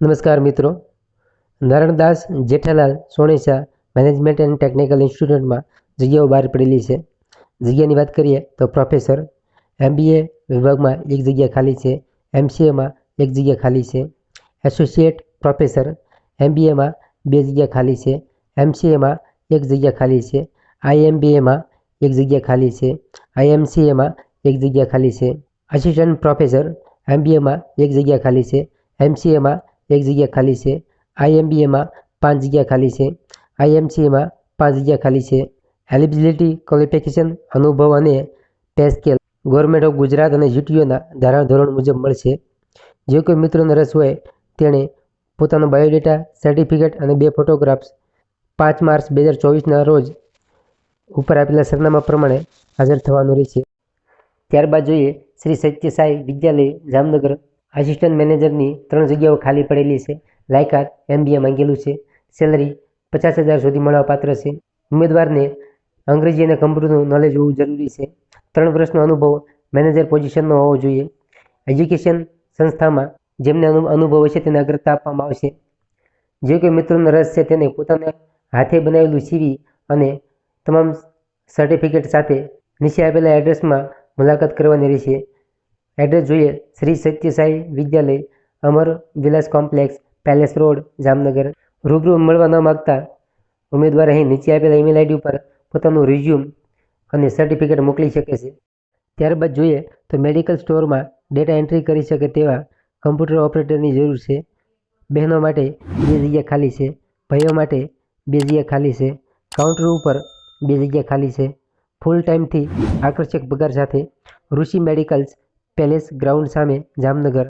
નમસ્કાર મિત્રો Narandas Jethalal Sonesa management and technical ઇન્સ્ટિટ્યૂટમાં જગ્યાઓ બહાર પડેલી છે. જગ્યાની વાત કરીએ તો પ્રોફેસર એમબીએ વિભાગમાં એક જગ્યા ખાલી છે એમસીએમાં એક જગ્યા ખાલી છે એસોસિએટ પ્રોફેસર એમબીએમાં બે જગ્યા ખાલી છે એમસીએમાં એક જગ્યા ખાલી છે આઈએમબીએમાં એક જગ્યા ખાલી છે આઈએમસીએમાં એક જગ્યા ખાલી છે. આસિસ્ટન્ટ પ્રોફેસર એમબીએમાં એક જગ્યા ખાલી છે એમસીએમાં એક જગ્યા ખાલી છે. આઈએમબીએમાં પાંચ જગ્યા ખાલી છે. આઈએમસીએમાં પાંચ જગ્યા ખાલી છે. એલિજિબિલિટી ક્વોલિફિકેશન અનુભવ અને pay scale government of Gujarat અને યુટીઓના ધારા ધોરણ મુજબ મળશે. જે કોઈ મિત્રોને રસ હોય તેણે પોતાનો બાયોડેટા સર્ટિફિકેટ અને બે ફોટોગ્રાફ્સ પાંચ માર્ચ બે હજાર ચોવીસના રોજ ઉપર આપેલા સરનામા પ્રમાણે હાજર થવાનું રહેશે. ત્યારબાદ જોઈએ શ્રી સત્ય સાંઈ વિદ્યાલય જામનગર આસિસ્ટન્ટ મેનેજરની ત્રણ જગ્યાઓ ખાલી પડેલી છે. લાયકાત એમબીએ માંગેલું છે. સેલરી પચાસ હજાર સુધી મળવાપાત્ર છે. ઉમેદવારને અંગ્રેજી અને કમ્પ્યુટરનું નોલેજ હોવું જરૂરી છે. ત્રણ વર્ષનો અનુભવ મેનેજર પોઝિશનનો હોવો જોઈએ. એજ્યુકેશન સંસ્થામાં જેમને અનુ, અનુભવ હશે તેને અગ્રતા આપવામાં આવશે. જે કોઈ મિત્રોનો રસ છે તેને પોતાના હાથે બનાવેલું સીવી અને તમામ સર્ટિફિકેટ સાથે નીચે આપેલા એડ્રેસમાં મુલાકાત કરવાની રહેશે. એડ્રેસ જોઈએ Shri Satyasai Vidyalaya, Amar Vilas complex, palace road, Jamnagar. રૂબરૂ મળવા ન માગતા ઉમેદવાર અહીં નીચે આપેલા ઈમેલ આઈડી ઉપર પોતાનું રિઝ્યુમ અને સર્ટિફિકેટ મોકલી શકે છે. ત્યારબાદ જોઈએ તો મેડિકલ સ્ટોરમાં ડેટા એન્ટ્રી કરી શકે તેવા કમ્પ્યુટર ઓપરેટરની જરૂર છે. બહેનો માટે બે જગ્યા ખાલી છે, ભાઈઓ માટે બે જગ્યા ખાલી છે કાઉન્ટર ઉપર બે જગ્યા ખાલી છે. ફૂલ ટાઈમથી આકર્ષક પગાર સાથે ઋષિ મેડિકલ્સ પેલેસ ગ્રાઉન્ડ સામે જામનગર